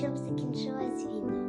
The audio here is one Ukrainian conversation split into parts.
щоб закінчилась війна.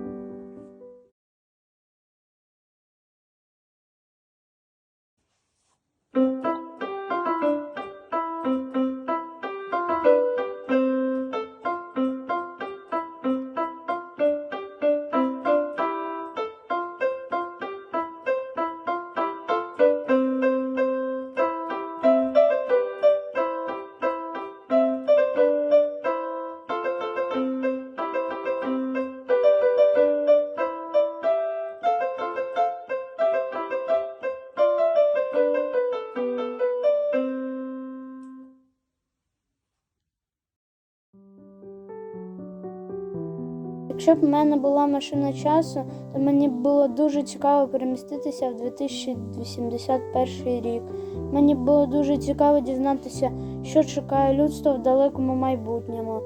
Якщо б в мене була машина часу, то мені було дуже цікаво переміститися в 2081 рік. Мені було дуже цікаво дізнатися, що чекає людство в далекому майбутньому,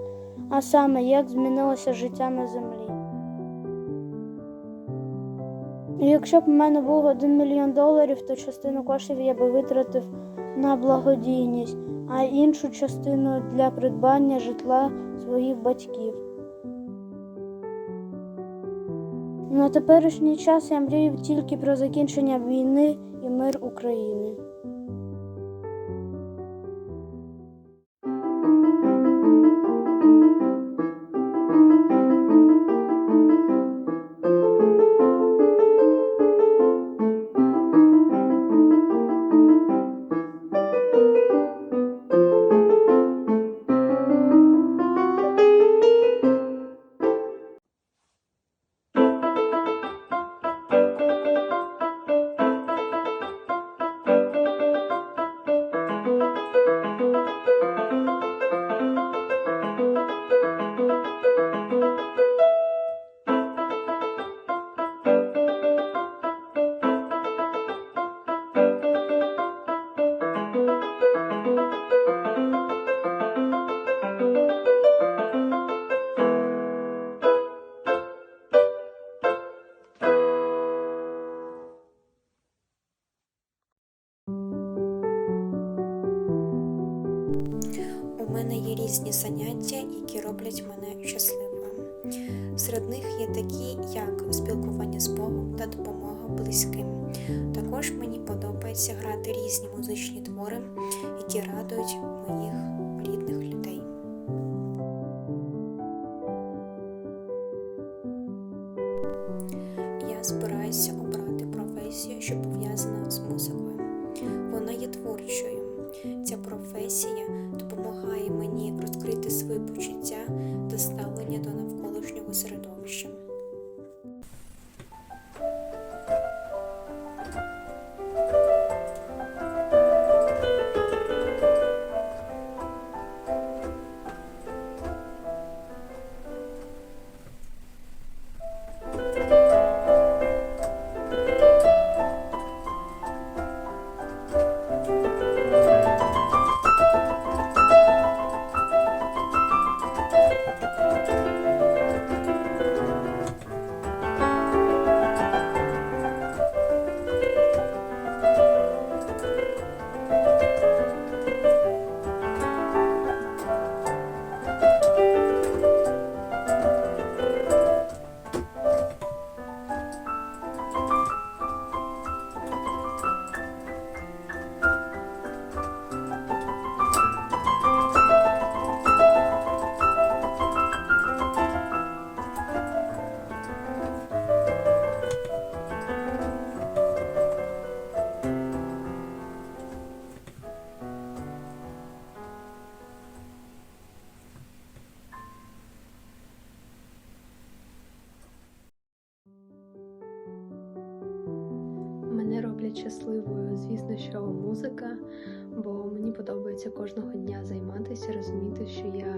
а саме як змінилося життя на землі. Якщо б в мене був 1 мільйон доларів, то частину коштів я би витратив на благодійність, а іншу частину для придбання житла своїх батьків. На теперішній час я мрію тільки про закінчення війни і мир України. Мене є різні заняття, які роблять мене щасливою. Серед них є такі, як спілкування з Богом та допомога близьким. Також мені подобається грати різні музичні твори, які радують моїх рідних людей. Я збираюся обрати професію, що пов'язана з музикою. Вона є творчою. Ця професія допомагає мені розкрити свої почуття та ставлення до навколишнього середовища. Мене щасливою, звісно, що музика, бо мені подобається кожного дня займатися, розуміти, що я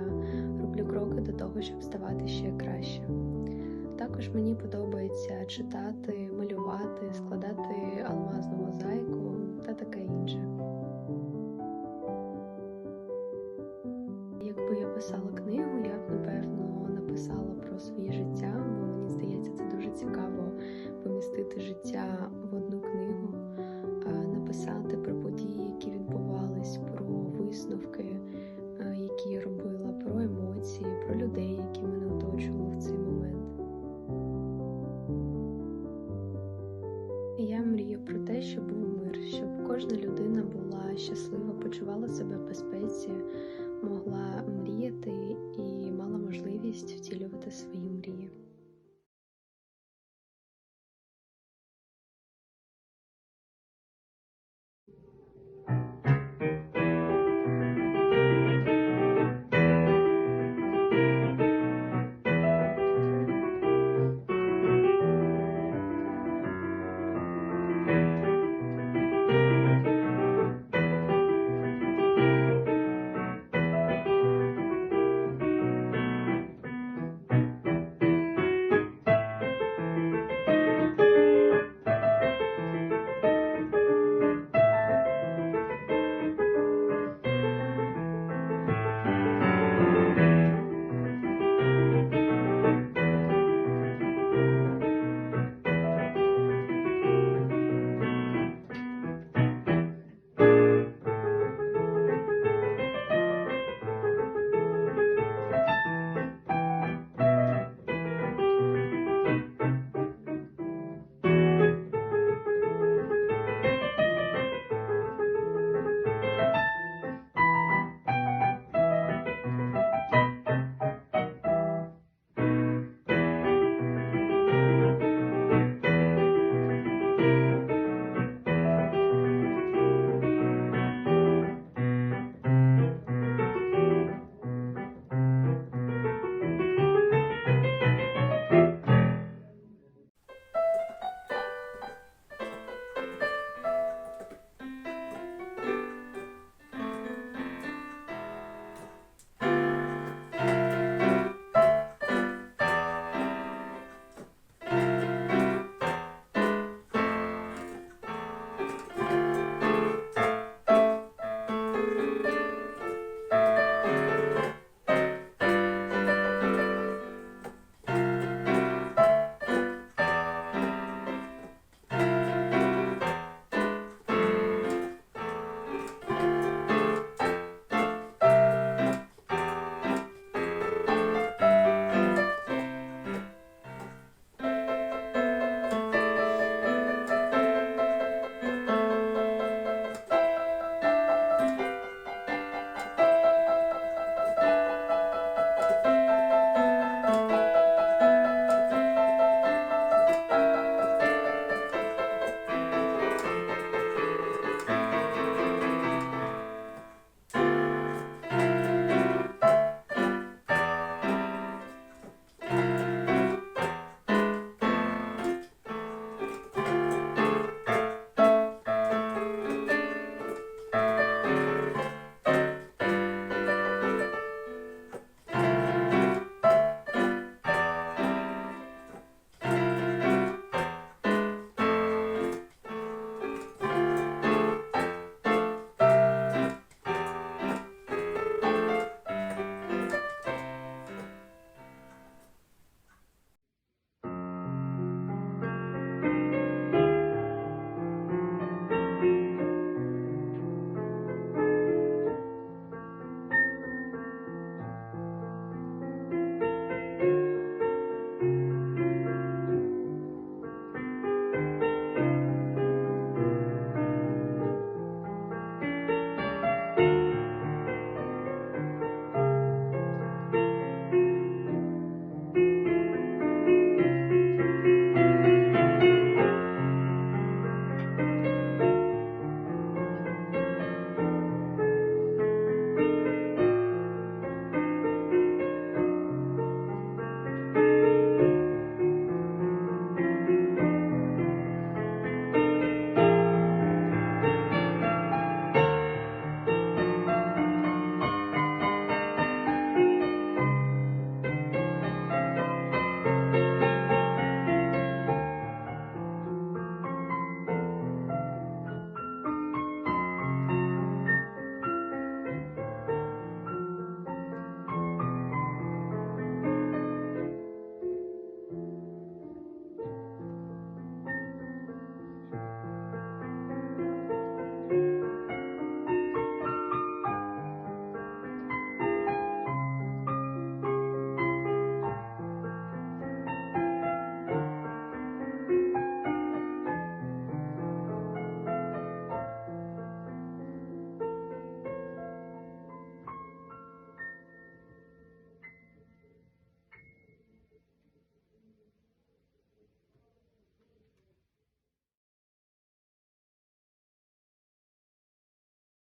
роблю кроки до того, щоб ставати ще краще. також мені подобається читати, малювати, складати про емоції, про